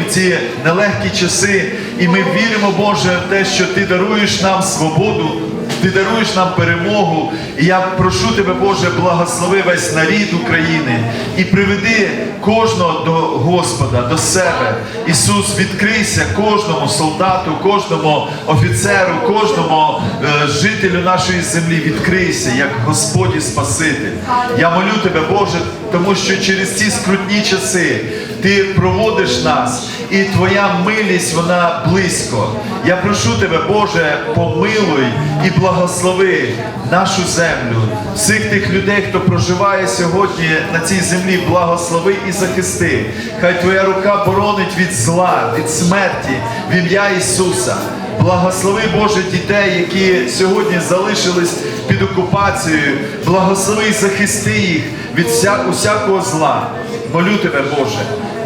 сьогодні в ці нелегкі часи. І ми віримо, Боже, в те, що Ти даруєш нам свободу, Ти даруєш нам перемогу. І я прошу Тебе, Боже, благослови весь нарід України і приведи кожного до Господа, до себе. Ісус, відкрийся кожному солдату, кожному офіцеру, кожному е, жителю нашої землі. Відкрийся як Господь Спаситель. Я молю Тебе, Боже, тому що через ці скрутні часи Ти проводиш нас, і Твоя милість вона близько. Я прошу Тебе, Боже, помилуй і благослови нашу землю, всіх тих людей, хто проживає сьогодні на цій землі, благослови і захисти. Хай Твоя рука боронить від зла, від смерті, в ім'я Ісуса. Благослови Боже дітей, які сьогодні залишились під окупацією. Благослови і захисти їх від усякого зла. Молю тебе, Боже.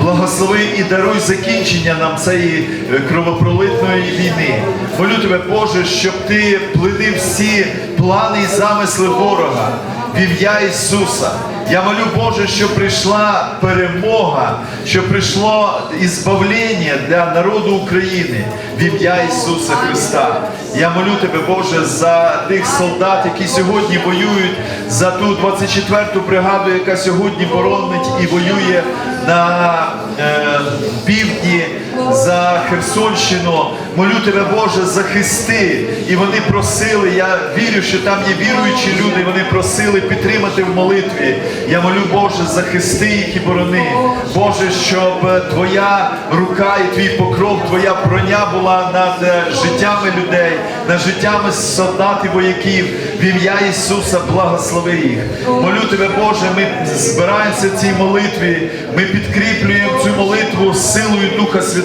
Благослови і даруй закінчення нам цієї е, кровопролитної війни. Молю тебе, Боже, щоб ти плинив всі плани і замисли ворога в ім'я Ісуса. Я молю, Боже, щоб прийшла перемога, щоб прийшло ізбавлення для народу України в ім'я Ісуса Христа. Я молю Тебе, Боже, за тих солдат, які сьогодні воюють, за ту 24-ту бригаду, яка сьогодні боронить і воює на е, півдні за Херсонщину. Молю тебе, Боже, захисти. І вони просили, я вірю, що там є віруючі люди, вони просили підтримати в молитві. Я молю, Боже, захисти їх і борони. Боже, щоб Твоя рука і твій покров, Твоя броня була над е, життями людей, над життями солдат і вояків. В ім'я Ісуса благослови їх. Молю тебе, Боже, ми збираємося в цій молитві, ми підкріплюємо цю молитву силою Духа Святого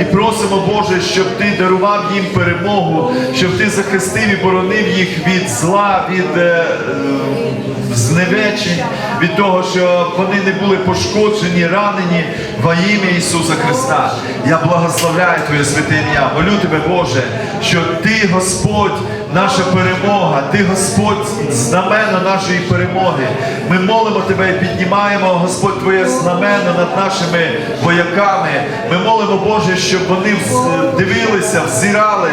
і просимо, Боже, щоб Ти дарував їм перемогу, щоб Ти захистив і боронив їх від зла, від е, е, зневечень, від того, що вони не були пошкоджені, ранені во ім'я Ісуса Христа. Я благословляю Твоє святе ім'я. Молю тебе, Боже, що Ти, Господь, наша перемога, Ти Господь, знамено нашої перемоги. Ми молимо Тебе і піднімаємо, Господь, Твоє знамено над нашими вояками. Ми молимо, Боже, щоб вони дивилися, взирали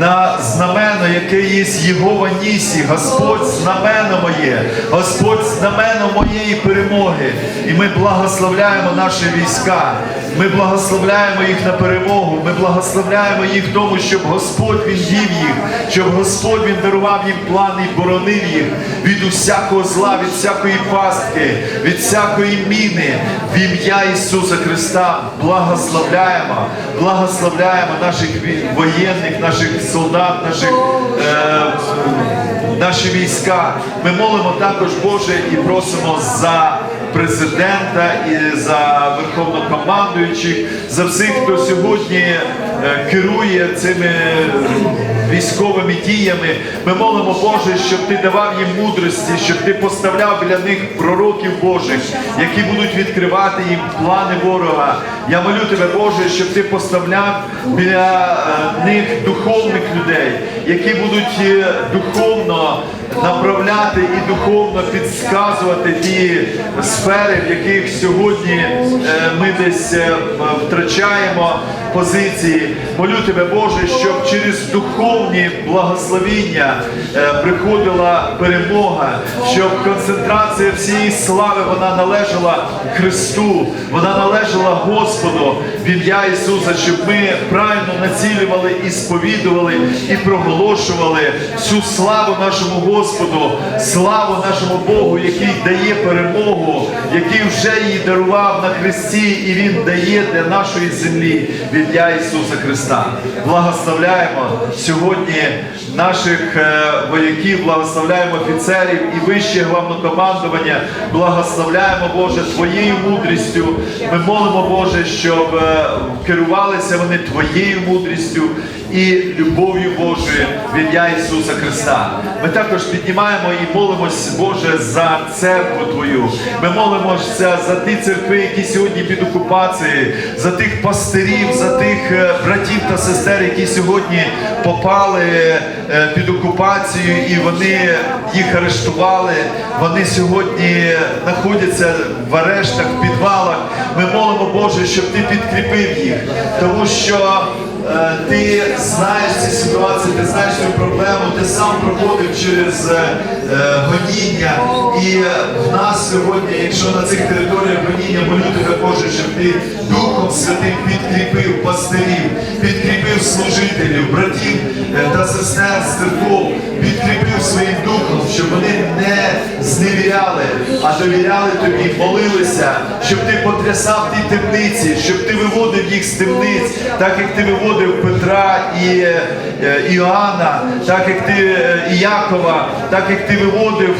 на знамено, яке є Єгова Нісі. Господь, знамено моє, Господь, знамено моєї перемоги. І ми благословляємо наші війська. Ми благословляємо їх на перемогу. Ми благословляємо їх тому, щоб Господь Він вів їх, щоб Господь Він дарував їм плани і боронив їх від усякого зла, від всякої пастки, від всякої міни. В ім'я Ісуса Христа благословляємо, благословляємо наших воєнних, наших солдат, наших. Е, Наші війська, ми молимо також Боже і просимо за президента і за верховнокомандуючих, за всіх, хто сьогодні керує цими військовими діями. Ми молимо Боже, щоб ти давав їм мудрості, щоб ти поставляв біля них пророків Божих, які будуть відкривати їм плани ворога. Я молю тебе, Боже, щоб ти поставляв біля е, них духовних людей, які будуть е, духовно направляти і духовно підсказувати ті сфери, в яких сьогодні е, ми десь е, втрачаємо позиції. Молю тебе, Боже, щоб через духовні благословіння е, приходила перемога, щоб концентрація всієї слави вона належала Христу, вона належала Господу в ім'я Ісуса, щоб ми правильно націлювали і сповідували і проголошували всю славу нашому Господу, славу нашому Богу, який дає перемогу, який вже її дарував на Христі, і Він дає для нашої землі в ім'я Ісуса Христа. Благословляємо сьогодні наших е, вояків, благословляємо офіцерів і вище главнокомандування, благословляємо Боже Твоєю мудрістю. Ми молимо, Боже, щоб е, керувалися вони Твоєю мудрістю і любов'ю Божою в ім'я Ісуса Христа. Ми також піднімаємо і молимось, Боже, за церкву Твою. Ми молимося за ті церкви, які сьогодні під окупацією, за тих пастирів, за тих е, братів та сестер, які сьогодні попали е, під окупацією і вони їх арештували. Вони сьогодні знаходяться в арештах, в підвалах. Ми молимо Боже, щоб ти підкріпив їх, тому що. Е, Ти знаєш ці ситуації, ти знаєш цю проблему, ти сам проходив через е, е, гоніння. І в нас сьогодні, якщо на цих територіях гоніння, молю тебе, Боже, щоб ти Духом Святим підкріпив пастирів, підкріпив служителів, братів та сестер з церков, підкріпив своїм духом, щоб вони не зневіряли, а довіряли тобі, молилися, щоб ти потрясав ті темниці, щоб ти виводив їх з темниць, так як ти виводив Петра і е, е, Іоанна, так як ти е, і Якова, так як ти виводив.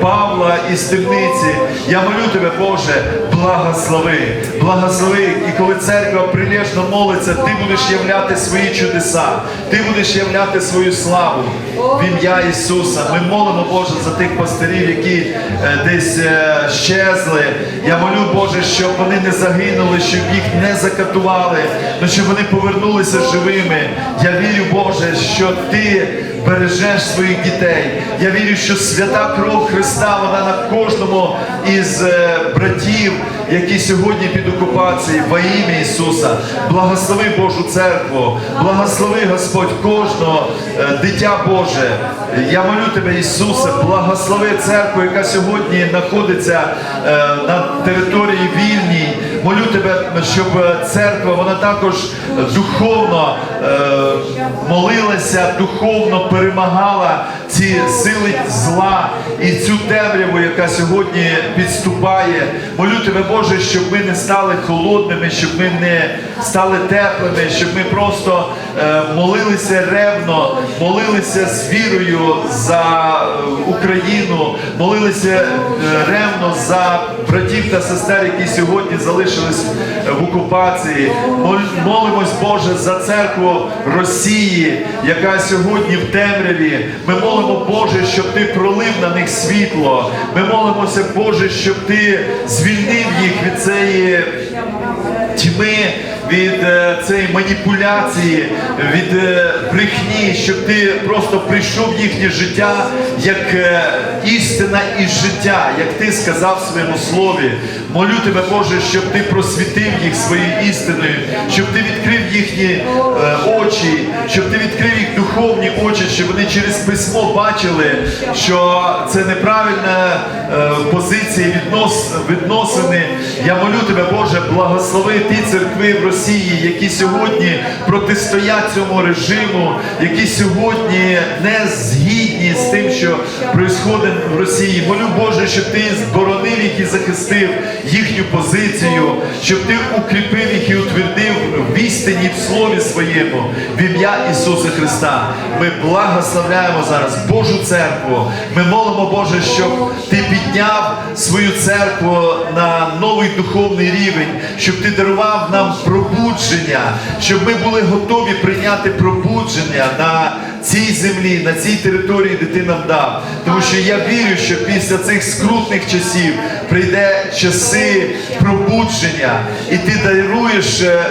Павла із темниці. Я молю тебе, Боже, благослови, благослови. І коли церква прилежно молиться, ти будеш являти свої чудеса, ти будеш являти свою славу в ім'я Ісуса. Ми молимо, Боже, за тих пастирів, які десь е, щезли. Я молю, Боже, щоб вони не загинули, щоб їх не закатували, але щоб вони повернулися живими. Я вірю, Боже, що ти бережеш своїх дітей. Я вірю, що свята кров Христа, вона на кожному із е, братів, які сьогодні під окупацією, во ім'я Ісуса. Благослови Божу церкву, благослови Господь кожного е, дитя Боже. Я молю тебе, Ісусе, благослови церкву, яка сьогодні знаходиться е, на території вільній. Молю тебе, щоб церква вона також духовно е, молилася, духовно перемагала ці сили зла і цю темряву, яка сьогодні підступає. Молю тебе, Боже, щоб ми не стали холодними, щоб ми не стали теплими, щоб ми просто е, молилися ревно, молилися з вірою за е, Україну, молилися е, ревно за братів та сестер, які сьогодні залишились в окупації. Молимось, Боже, за церкву Росії, яка сьогодні в темряві. Ми молимо, Боже, щоб ти пролив на них світло. Ми молимося, Боже, щоб ти звільнив їх від цієї тьми, від е, цієї маніпуляції, від е, брехні, щоб ти просто прийшов в їхнє життя як е, істина і життя, як ти сказав в своєму слові. Молю тебе, Боже, щоб ти просвітив їх своєю істиною, щоб ти відкрив їхні е, очі, щоб ти відкрив їх духовні очі, щоб вони через письмо бачили, що це неправильна е, позиція віднос, відносини. Я молю тебе, Боже, благослови ті церкви в Росії, які сьогодні протистоять цьому режиму, які сьогодні не згідні з тим, що відбувається в Росії. Молю Боже, щоб ти зборонив їх і захистив їхню позицію, щоб ти укріпив їх і утвердив в істині в слові своєму в ім'я Ісуса Христа. Ми благословляємо зараз Божу церкву. Ми молимо, Боже, щоб ти підняв свою церкву на новий духовний рівень, щоб ти дарував нам пробудження, щоб ми були готові прийняти пробудження на цій землі, на цій території, де ти нам дав. Тому що я вірю, що після цих скрутних часів прийде часи пробудження, і ти даруєш е,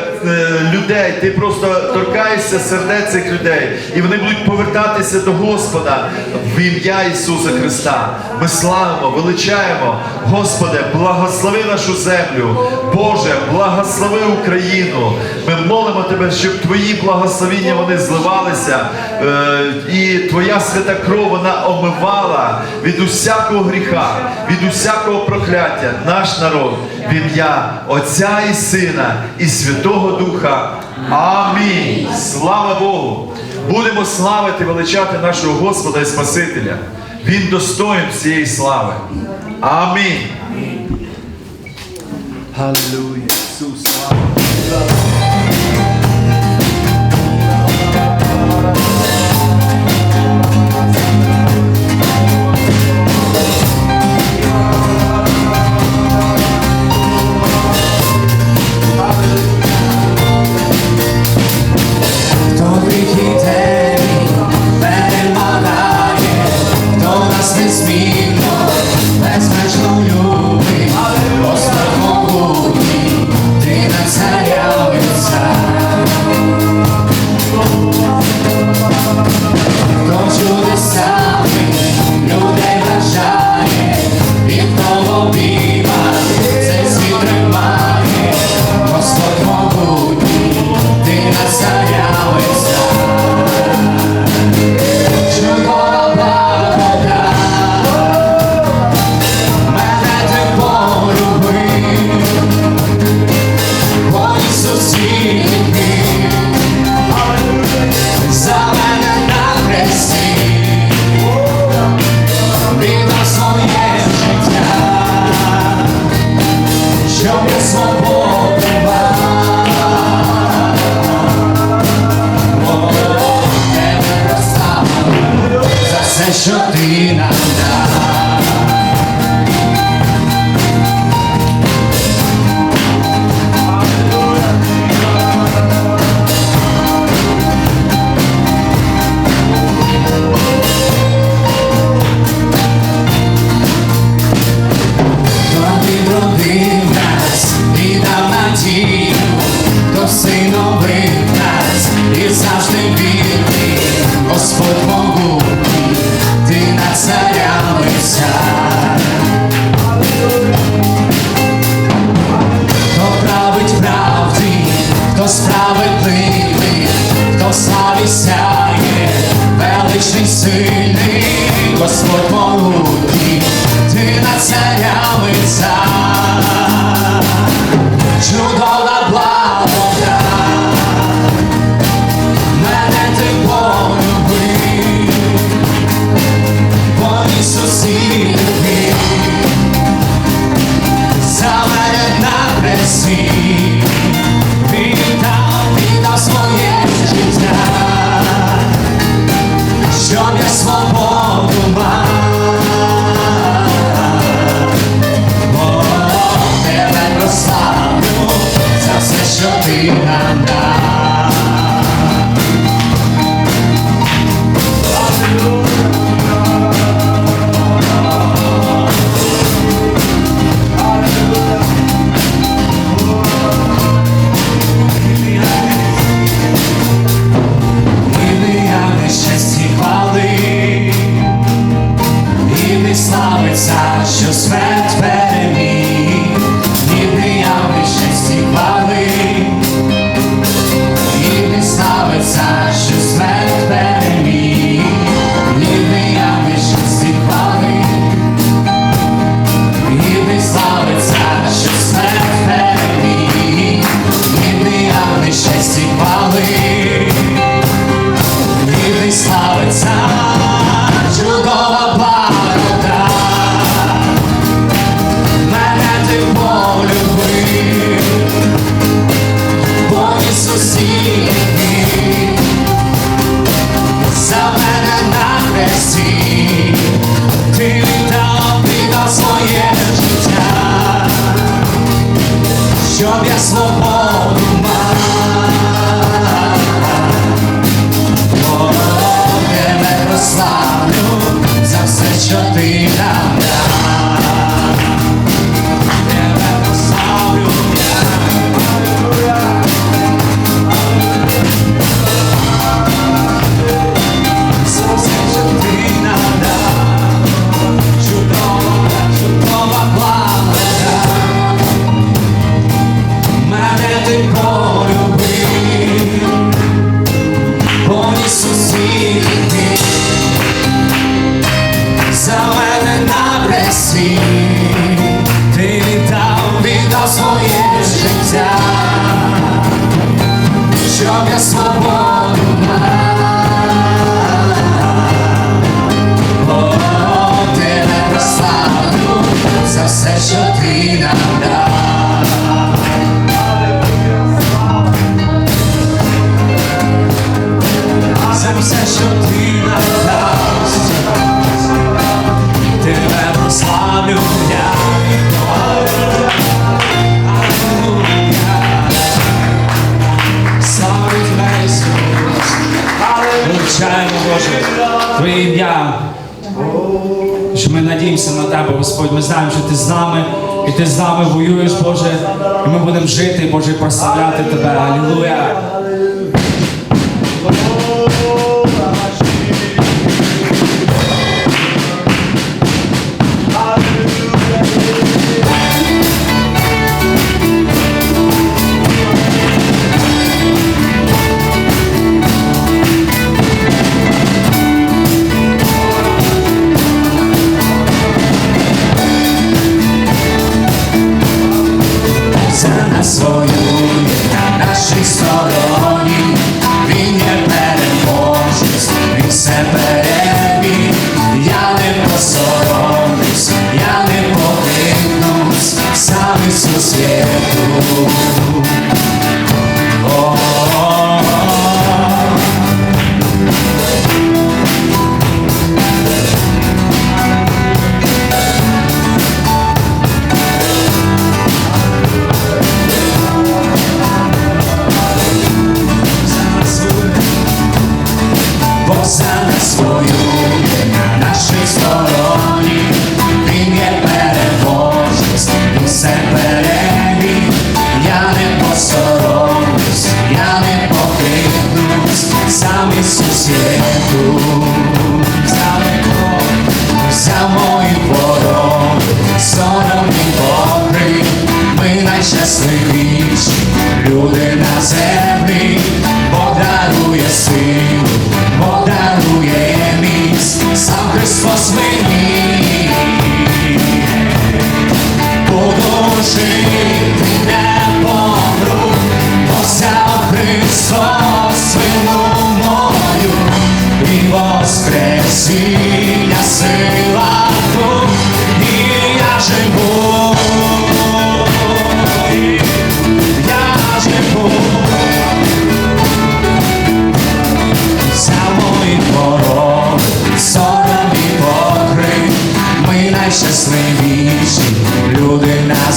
людей, ти просто торкаєшся сердець цих людей, і вони будуть повертатися до Господа в ім'я Ісуса Христа. Ми славимо, величаємо, Господи, благослови нашу землю, Боже, благослови Україну. Ми молимо Тебе, щоб Твої благословіння вони зливалися, е, і Твоя свята кров вона омивала від усякого гріха, від усякого прокляття наш народ в ім'я Отця і Сина і Святого Духа. Амінь. Слава Богу! Будемо славити, величати нашого Господа і Спасителя. Він достоїн всієї слави. Амінь. Аллилуйя. me. що ти нам дав. se Чаємо, Боже, Твоє ім'я, що ми надіємося на Тебе, Господь. Ми знаємо, що Ти з нами, і Ти з нами воюєш, Боже, і ми будемо жити, Боже, прославляти Тебе. Аллилуйя.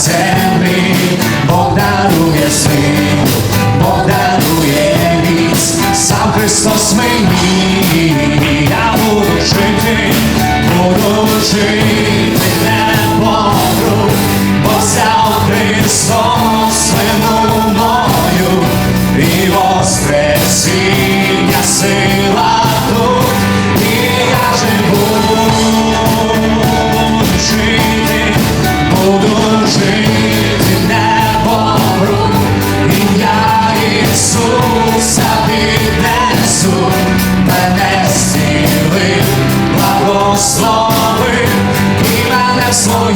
said. мене зцілив, благословив і мене в своє.